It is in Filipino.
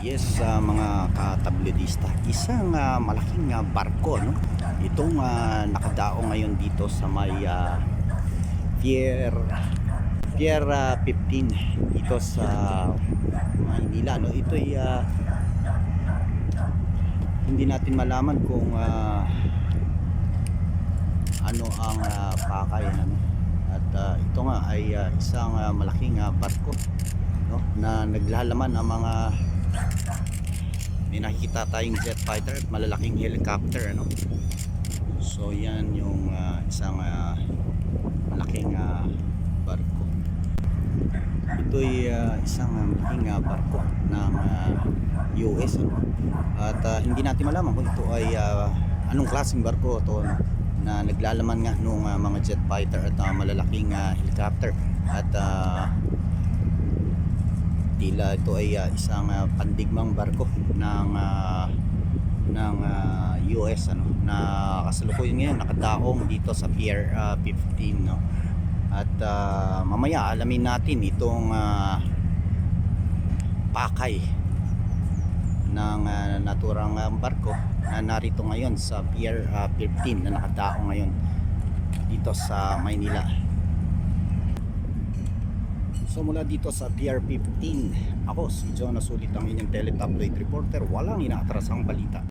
Yes, sa mga katabloidista, isang ah, malaking ah, barko, no? Itong ah, nakadao ngayon dito sa may ah, Pier Pier ah, 15 dito sa Maynila, no? Ito ay ah, hindi natin malaman kung ah, ano ang ah, pakay ano. At ah, ito nga ay ah, isang ah, malaking ah, barko no na naglalaman ng mga may nakikita tayong jet fighter at malalaking helicopter ano so yan yung ah, isang ah, malaking ah, barko ito ay ah, isang ah, malaking ah, barko ng ah, US ano? at ah, hindi natin malaman kung ito ay ah, anong klaseng barko to no? na naglalaman nga nung ah, mga jet fighter at ah, malalaking ah, helicopter at ah, tila ito ay ah, isang ah, pandigmang barko ng ah, ng ah, US ano na kasalukuyan ngayon nakadaong dito sa Pier ah, 15 no? At ah, mamaya alamin natin itong ah, pakay ng ah, naturang ah, barko na narito ngayon sa Pier ah, 15 na nakadaong ngayon dito sa Maynila So mula dito sa PR 15, ako si Jonas Ulit ang inyong teletabloid reporter, walang inaatrasang balita.